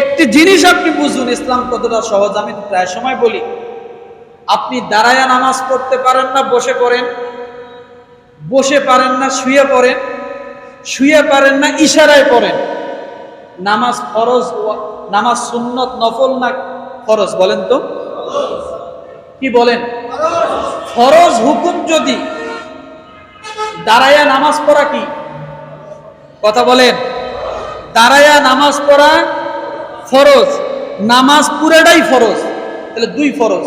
একটি জিনিস আপনি বুঝুন, ইসলাম কতটা সহজ, আমি প্রায় সময় বলি। আপনি দাঁড়ায়া নামাজ পড়তে পারেন না, বসে পড়েন। বসে পারেন না, শুয়ে পড়েন। শুয়ে পারেন না, ইশারায় পড়েন। নামাজ ফরজ, নামাজ সুন্নত, নফল না ফরজ, বলেন তো? কি বলেন? ফরজ হুকুম যদি, দাঁড়ায়া নামাজ পড়া কি? কথা বলেন। দাঁড়ায়া নামাজ পড়া ফরজ। নামাজ পুরাটাই ফরজ। তাহলে দুই ফরজ।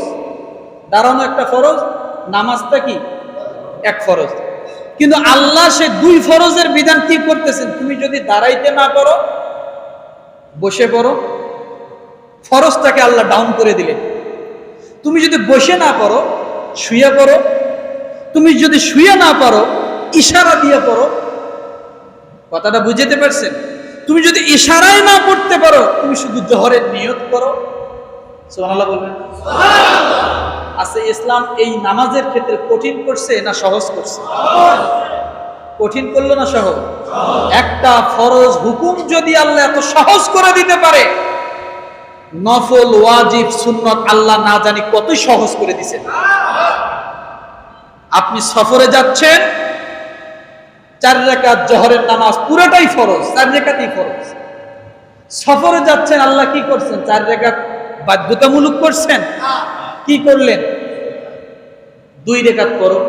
দাঁড়ানো একটা ফরজ, নামাজটা কি? এক ফরজ। কিন্তু আল্লাহ সে দুই ফরজের বিধান কি করতেছেন। তুমি যদি দাঁড়াইতে না পারো, বসে পড়ো। ফরজটাকে আল্লাহ ডাউন করে দিলেন। তুমি যদি বসে না পারো, শুয়ে পড়ো। তুমি যদি শুয়ে না পারো, ইশারা দিয়ে পড়ো। কথাটা বুঝতে পারছেন? তুমি যদি ইশারায় না পড়তে পারো তুমি শুধু জহরের নিয়ত করো। সুবহানাল্লাহ বলবেন। আচ্ছা ইসলাম এই নামাজের ক্ষেত্রে কঠিন করছে না সহজ করছে? কঠিন করল না সহজ? একটা ফরজ হুকুম যদি আল্লাহ এত সহজ করে দিতে পারে নফল ওয়াজিব সুন্নত আল্লাহ না জানি কতই সহজ করে দিছে। আপনি সফরে যাচ্ছেন চার রেখাত জহরের নামাজ পুরোটাই ফরজ, চার রেখাতেই ফরজ। সফরে যাচ্ছেন, আল্লাহ কি করছেন? চার রেখাত বাধ্যতামূলক করছেন? কি করলেন? দুই রেখাত করো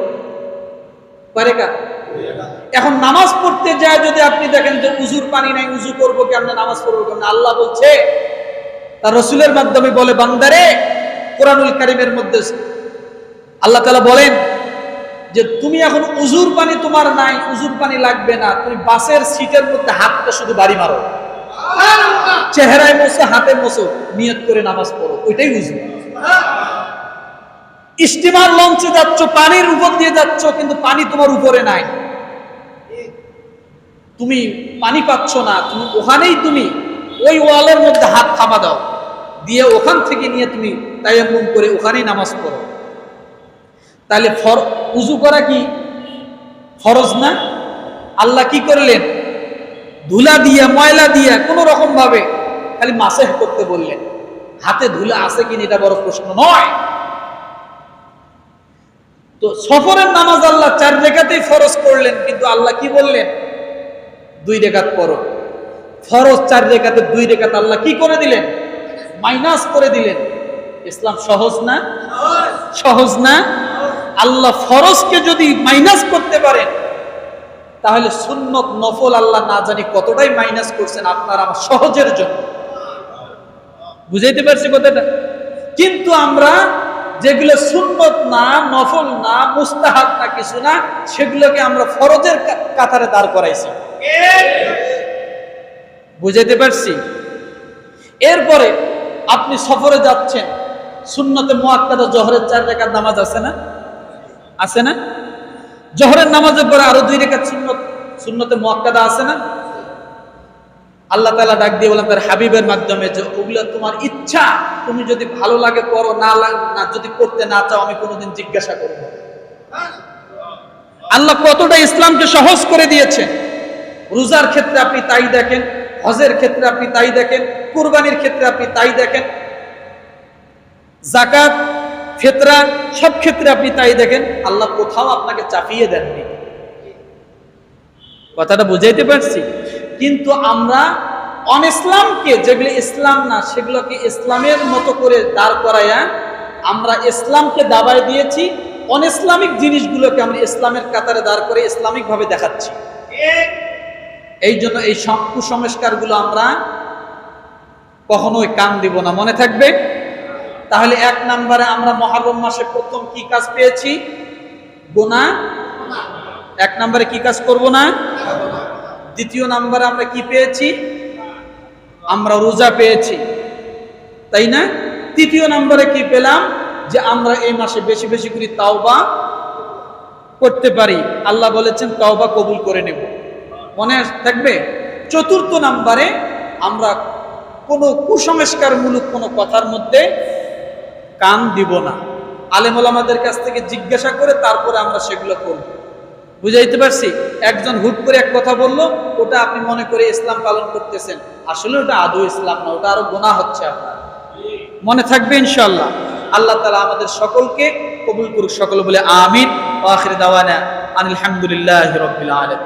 কয় এখন নামাজ পড়তে যায় যদি আপনি দেখেন যে উজুর পানি নাই, উজু করব কেমনে, নামাজ পড়ব কেমনে? আল্লাহ বলছে, তার রসুলের মাধ্যমে বলে, বান্দারে, কোরআনুল কারিমের মধ্যে আল্লাহ তালা বলেন যে তুমি এখন উজুর পানি তোমার নাই উজুর পানি লাগবে না। তুমি বাসের সিটের মধ্যে হাতটা শুধু বাড়ি মারো। চেহারায় মোছো হাতে মোছো নিয়ত করে নামাজ পড়ো ওইটাই উজু। স্টিমার লঞ্চে যাচ্ছ পানির উপর দিয়ে যাচ্ছ কিন্তু পানি তোমার উপরে নাই। তুমি পানি পাচ্ছ না তুমি ওখানেই তুমি ওই ওয়ালের মধ্যে হাত থামা দাও দিয়ে ওখান থেকে নিয়ে তুমি তায়াম্মুম করে ওখানেই নামাজ পড়ো। তাহলে ফর উজু করা কি? ফরজ না? আল্লাহ কি করলেন? ধুলা দিয়া, ময়লা দিয়া, কোনো রকম ভাবে খালি মাসে করতে বললেন। হাতে ধুলা আছে কিনা এটা বড় প্রশ্ন নয়। তো সফরের নামাজ আল্লাহ চার রেখাতেই ফরজ করলেন, কিন্তু আল্লাহ কি বললেন? দুই রেখাত পড়ো। ফরজ চার রেখাতে দুই রেখাত আল্লাহ কি করে দিলেন? মাইনাস করে দিলেন। ইসলাম সহজ না? সহজ না? আল্লাহ ফরজকে যদি মাইনাস করতে পারেন তাহলে সুন্নত নফল আল্লাহ না জানি কতটাই মাইনাস করছেন আপনার আমার সহজের জন্য। বুঝাইতে পারছি কথাটা? কিন্তু আমরা যেগুলো সুন্নত না, নফল না, মুস্তাহাব না, কিছু না, সেগুলোকে আমরা ফরজের কাতারে দাঁড় করাইছি। বুঝাইতে পারছি? এরপরে আপনি সফরে যাচ্ছেন, সুন্নতে মোয়াক্কাদা জহরের চার রেখার নামাজ আছে না? আছে না? জহরের নামাজের পরে আরও দুই রেখা সুন্নত, সুন্নতে মোয়াক্কাদা আছে না? আল্লাহ তালা ডাক দিয়ে বললাম তার হাবিবের মাধ্যমে যে ওগুলো তোমার ইচ্ছা, তুমি যদি ভালো লাগে করো, না না যদি করতে না চাও, আমি কোনোদিন জিজ্ঞাসা করব। আল্লাহ কতটা ইসলামকে সহজ করে দিয়েছেন রোজার ক্ষেত্রে আপনি তাই দেখেন, হজের ক্ষেত্রে আপনি তাই দেখেন, কোরবানির ক্ষেত্রে আপনি তাই দেখেন। জাকাত ফেতরা সব ক্ষেত্রে আপনি তাই দেখেন, আল্লাহ কোথাও আপনাকে চাপিয়ে দেননি। কথাটা বুঝাইতে পারছি? কিন্তু আমরা অন ইসলামকে যেগুলো ইসলাম না, সেগুলোকে ইসলামের মতো করে দাঁড় করাইয়া আমরা ইসলামকে দাবায় দিয়েছি অন ইসলামিক জিনিসগুলোকে আমরা ইসলামের কাতারে দাঁড় করে ইসলামিক ভাবে দেখাচ্ছি। এই জন্য এই কুসংস্কারগুলো আমরা কখনোই কান দিব না, মনে থাকবে? তাহলে এক নম্বরে আমরা মহারম মাসে প্রথম কি কাজ পেয়েছি? গোনা? এক নম্বরে কি কাজ করব না? দ্বিতীয় নাম্বারে আমরা কি পেয়েছি? আমরা রোজা পেয়েছি। তাই না? তৃতীয় নম্বরে কি পেলাম? যে আমরা এই মাসে বেশি বেশি করে তাওবা করতে পারি। আল্লাহ বলেছেন, তাওবা কবুল করে নেব। মনে থাকবে? চতুর্থ নাম্বারে আমরা কোনো কুসংস্কারমূলক কোনো কথার মধ্যে কান দিব না। আলেমুল আমাদের কাছ থেকে জিজ্ঞাসা করে তারপরে আমরা সেগুলো করব। বুঝাইতে পারছি? একজন হুট করে এক কথা বলল, ওটা আপনি মনে করে ইসলাম পালন করতেছেন। আসলে ওটা আদৌ ইসলাম না, ওটা আরও গোনা হচ্ছে আপনার। মনে থাকবে ইনশাল্লাহ আল্লাহ তালা আমাদের সকলকে কবুল করুক সকল বলে আমিন। আখির দাওয়ানা আনিল হামদুলিল্লাহ রবিল আলম